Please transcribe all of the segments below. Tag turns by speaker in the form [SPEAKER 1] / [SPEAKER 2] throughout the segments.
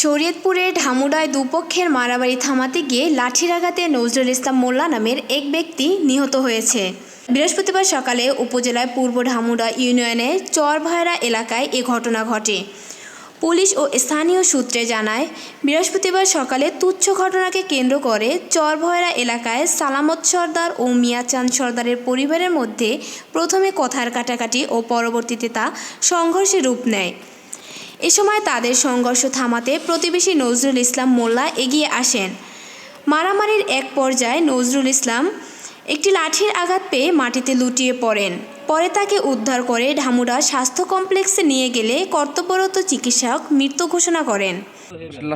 [SPEAKER 1] শরীয়তপুরের ঢামুডায় দুপক্ষের মারামারি থামাতে গিয়ে লাঠির আঘাতে নজরুল ইসলাম মোল্লা নামের এক ব্যক্তি নিহত হয়েছে। বৃহস্পতিবার সকালে উপজেলায় পূর্ব ঢামুডা ইউনিয়নের চরভায়রা এলাকায় এ ঘটনা ঘটে। পুলিশ ও স্থানীয় সূত্রে জানায়, বৃহস্পতিবার সকালে তুচ্ছ ঘটনাকে কেন্দ্র করে চরভয়রা এলাকায় সালামত সর্দার ও মিয়াচাঁদ সর্দারের পরিবারের মধ্যে প্রথমে কথার কাটাকাটি ও পরবর্তীতে তা সংঘর্ষে রূপ নেয়। এ সময় তাদের সংঘর্ষ থামাতে প্রতিবেশী নজরুল ইসলাম মোল্লা এগিয়ে আসেন। মারামারির এক পর্যায়ে নজরুল ইসলাম একটি লাঠির আঘাত পেয়ে মাটিতে লুটিয়ে পড়েন। পরে তাকে উদ্ধার করে ঢামুরা স্বাস্থ্য কমপ্লেক্সে নিয়ে গেলে কর্তব্যরত চিকিৎসক মৃত্যু ঘোষণা করেন।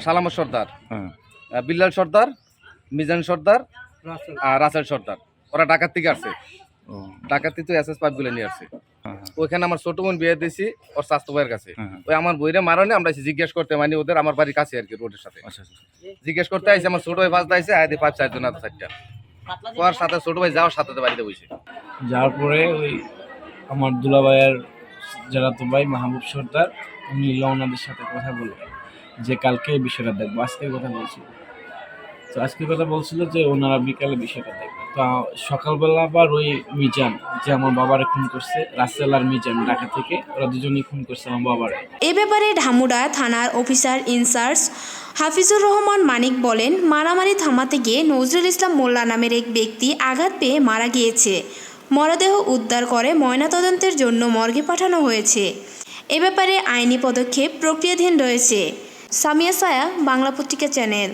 [SPEAKER 2] সালামত সর্দার।
[SPEAKER 3] হ্যাঁ
[SPEAKER 2] বিল্লাল সর্দার মিজান সর্দার আর রাসেল সর্দার। ওরা ডাকাত থেকে আসছে। ডাকাতি তো এস এস পাইপগুলো নিয়ে আসছে।
[SPEAKER 3] হ্যাঁ
[SPEAKER 2] ওইখানে আমার ছোট বোন বিয়ে দিয়েছি ওর স্বাস্থ্য ভাইয়ের কাছে।
[SPEAKER 3] হ্যাঁ, হ্যাঁ।
[SPEAKER 2] ওই আমার বইরে মারণে আমরা জিজ্ঞেস করতে মানে ওদের আমার বাড়ির কাছে আর কি রোডের সাথে?
[SPEAKER 3] আচ্ছা আচ্ছা
[SPEAKER 2] জিজ্ঞেস করতে আইসে আমার ছোট ভাই বাস দাইছে আইতে পাঁচ চারজন আছে চারটা ওর সাথে ছোট ভাই যাওয়ার সাথে বাড়িতে বসে
[SPEAKER 4] যাওয়ার পরে ওই আমার দুলাভাইয়ের জেলাতো ভাই মাহবুব সর্দার, উনি ওনাদের সাথে কথা বলে যে কালকে এই বিষয়টা দেখব, আজকের কথা বলছিল। তো আজকের কথা বলছিল যে ওনারা বিকালে বিষয়টা দেখবে। তো সকালবেলা আবার ওই মিজান, যে আমার বাবারে খুন করছে, রাসেল মিজান ঢাকা থেকে, ওরা দুজনেই খুন করছে আমার বাবারে।
[SPEAKER 1] এ ব্যাপারে ঢামুডা থানার officer in charge Hafizur Rahman Manik বলেন, মারামারি থামাতে গিয়ে নজরুল ইসলাম মোল্লা নামের এক ব্যক্তি আঘাত পেয়ে মারা গিয়েছে। মরদেহ উদ্ধার করে ময়নাতদন্তের জন্য মর্গে পাঠানো হয়েছে। এ ব্যাপারে আইনি পদক্ষেপ প্রক্রিয়াধীন রয়েছে। সামিয়া সায়া, বাংলা পত্রিকা চ্যানেল।